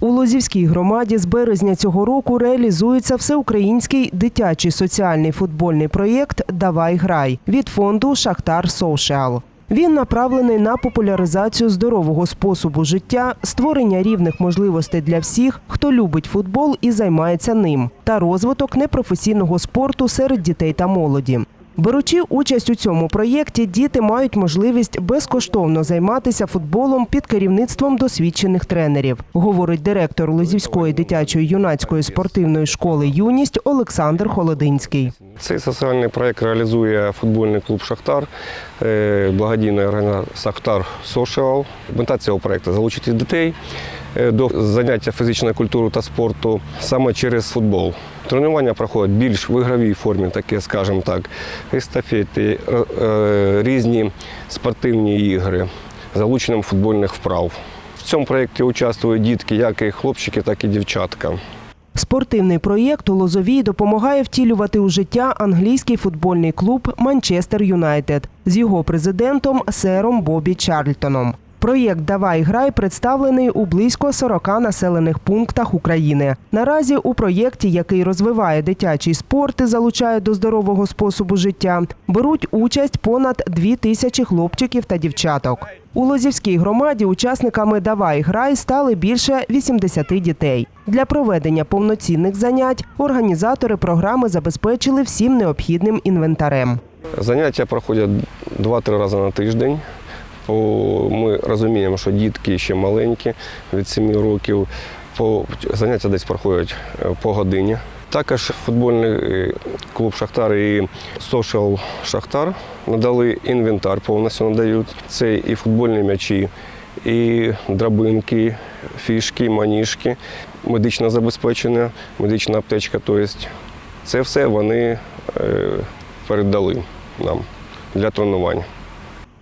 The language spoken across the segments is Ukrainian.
У Лозівській громаді з березня цього року реалізується всеукраїнський дитячий соціальний футбольний проєкт Давай грай від фонду Шахтар Соушіал. Він направлений на популяризацію здорового способу життя, створення рівних можливостей для всіх, хто любить футбол і займається ним, та розвиток непрофесійного спорту серед дітей та молоді. Беручи участь у цьому проєкті, діти мають можливість безкоштовно займатися футболом під керівництвом досвідчених тренерів, говорить директор Лозівської дитячої юнацької спортивної школи Юність Олександр Холодинський. Цей соціальний проект реалізує футбольний клуб Шахтар, е, благодійна організація Шахтар Social. Мета цього проекту залучити дітей е, до заняття фізичною культурою та спорту саме через футбол. Тренування проходять більш в ігровій формі, таке, скажімо так, естафети, е, е, різні спортивні ігри, з залученням футбольних вправ. В цьому проєкті участвують дітки, як і хлопчики, так і дівчатка. Спортивний проєкт у Лозовій допомагає втілювати у життя англійський футбольний клуб Манчестер Юнайтед з його президентом сером Бобі Чарльтоном. Проєкт Давай грай представлений у близько 40 населених пунктах України. Наразі у проєкті, який розвиває дитячий спорт і залучає до здорового способу життя, беруть участь понад дві тисячі хлопчиків та дівчаток. У Лозівській громаді учасниками Давай грай стали більше 80 дітей. Для проведення повноцінних занять організатори програми забезпечили всім необхідним інвентарем. Заняття проходять 2-3 рази на тиждень. По- Ми розуміємо, що дітки ще маленькі, від 7 років. По заняття десь проходять е, по годині. Також футбольний е, клуб Шахтар і Social Шахтар надали інвентар, повністю надають. Це і футбольні м'ячі, і драбинки, фішки, маніжки, медичне забезпечення, медична аптечка. Тобто це все вони е, передали нам для тренування.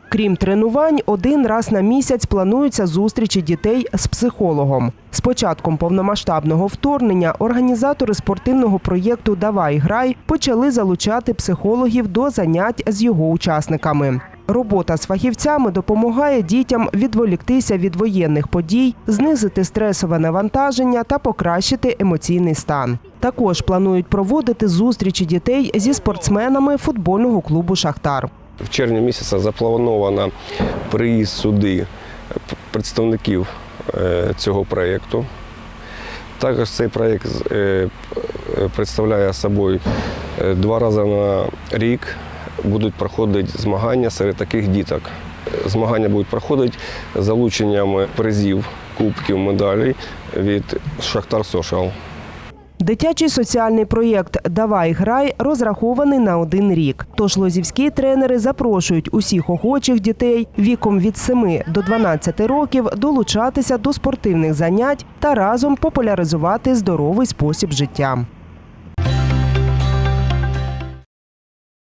Крім тренувань, один раз на місяць плануються зустрічі дітей з психологом. З початком повномасштабного вторгнення організатори спортивного проєкту Давай грай почали залучати психологів до занять з його учасниками. Робота з фахівцями допомагає дітям відволіктися від воєнних подій, знизити стресове навантаження та покращити емоційний стан. Також планують проводити зустрічі дітей зі спортсменами футбольного клубу Шахтар. В червні місяця заплановано приїзд сюди представників е, цього проєкту. Також цей проєкт е, представляє собою е, два рази на рік будуть проходити змагання серед таких діток. Змагання будуть проходити залученням призів, кубків, медалей від Шахтар Social. Дитячий соціальний проєкт Давай грай розрахований на один рік. Тож лозівські тренери запрошують усіх охочих дітей віком від 7 до 12 років долучатися до спортивних занять та разом популяризувати здоровий спосіб життя.